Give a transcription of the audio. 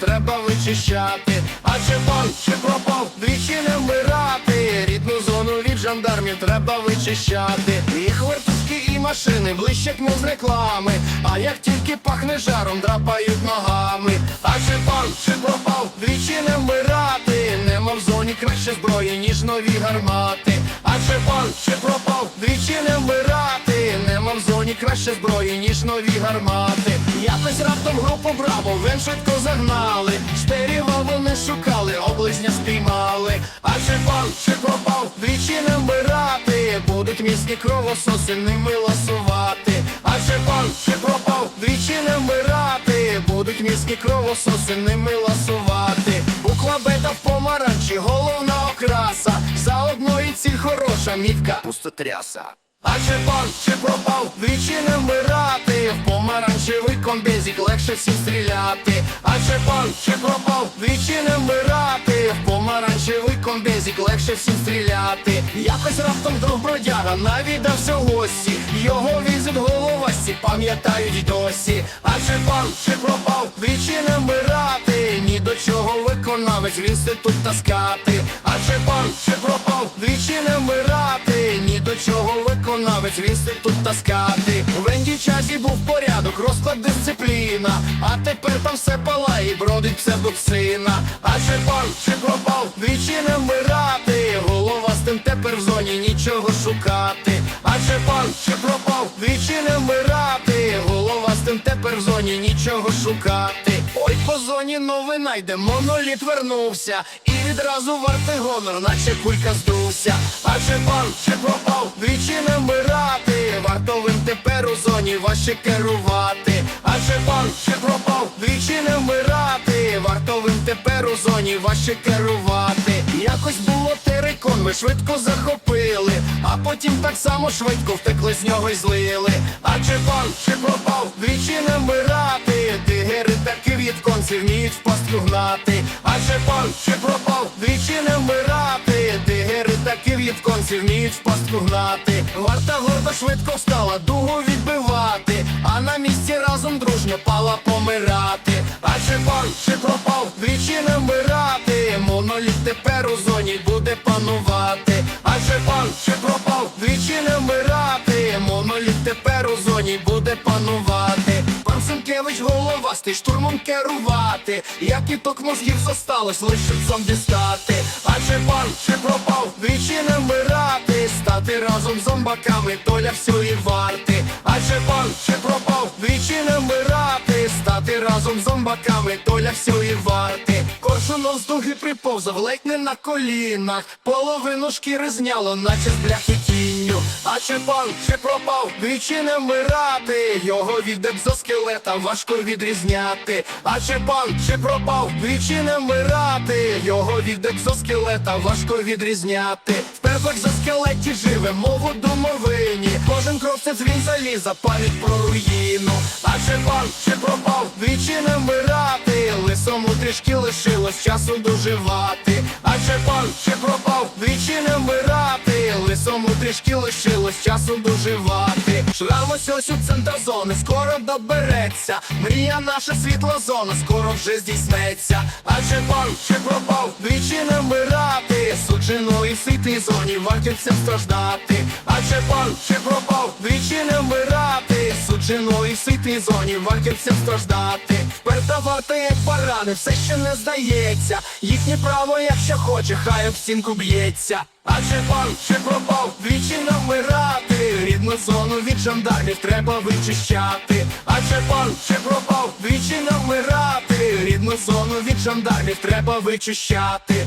треба вичищати. А чи пан, чи пропав, двічі не вмирати. Рідну зону від жандармів треба вичищати. Їх вертушки і машини блищать мов з реклами. А як тільки пахне жаром, драпають ногами. А чи пан, чи пропав, двічі не вмирати. Нема в зоні краще зброї, ніж нові гармати. А чи пан, чи пропав, двічі не вмирати. Нема в зоні краще зброї, ніж нові гармати. Якось раптом групу браво, вен швидко загнали. Штеріва вони шукали, облизня спіймали. А чи пан, чи пропав, двічі не вмирати. Будуть міські кровососи ними ласувати. А чи пан, чи пропав, двічі не вмирати. Будуть міські кровососи ними ласувати. Буква бета в помаранчі, головна окраса. Заодно і ціль хороша, мітка пустотряса. А чи пан, чи пропав, двічі не вмирати. В помаранчевий комбезік легше всім стріляти. А чи пан, чи пропав, двічі не вмирати. В помаранчевий комбезік легше всім стріляти. Якось раптом друг бродяга навідався в гості. Його візит головасті пам'ятають досі. А чи пан, чи пропав, двічі не вмирати. Ні до чого виконавець в інститут таскати. А чи пан, чи пропав, двічі не вмирати. Ні до чого виконавець в інститут таскати. В Енді часі був порядок, розклад дисципліна. А тепер там все палає, бродить псевдопсина. А чи пан, чи пропав, двічі не вмирати. Голова з тим тепер в зоні нічого шукати. А чи пан, чи пропав, двічі не вмирати. Голова з тим тепер в зоні нічого шукати. Зоні новина йде, моноліт вернувся. І відразу варти гонор, наче кулька здувся. Чи пан, чи пропав, двічі не вмирати. Вартовим тепер у зоні важче керувати. А чи пан, чи пропав, двічі не вмирати. Вартовим тепер у зоні важче керувати. Якось було терикон, ми швидко захопили, потім так само швидко втекли з нього й злили. А чи пан, чи пропав, двічі не вмирати. Тигери таки від конців вміють в пастку гнати. А чи пан, чи пропав, двічі не вмирати. Тигери таки від конців вміють в пастку гнати. Варта гордо швидко встала, дугу відбивати, а на місці разом дружньо пала помирати. Сенкевич штурмом керувати. Як і ток мозгів зосталось, лише цом дістати. А чи пан, чи пропав, двічі не вмирати. Стати разом з зомбаками, доля всюї варти. А чи пан, чи пропав, двічі не вмирати. Стати разом з зомбаками, доля всюї варти. Коршунов з дуги приповзав, ледь не на колінах. Половину шкіри зняло, наче з бляхи А пан, чи пропав, двічі не вмирати. Його від екзоскелета важко відрізняти. А чи пан, чи пропав, двічі не вмирати. Його від екзоскелета важко відрізняти. В в екзоскелеті живе, мову домовині. Кожен крок це дзвін заліза, пам'ять про руїну. А чи пан, чи пропав, двічі не вмирати. Лисому трішки лишилось часу доживати. А чи пан, чи пропав, двічі не вмирати. Трішки лишилось часу доживати. Шрамось ось у центр зони, скоро добереться. Мрія наша світла зона, скоро вже здійснеться. А чи пан, чи пропав, двічі не вмирати. Суджено і в світлій зоні вартівцям страждати. А чи пан, чи пропав, двічі не вмирати. Суджено і в світлій зоні вартівцям страждати. Вперта варта, як барани, все ще не здається. Їхнє право, якщо хоче, хай об стінку б'ється. А чи пан, чи пропав, зону від жандармів треба вичищати. А ще пан, ще пропав, двічі не вмирати. Рідну зону від жандармів треба вичищати.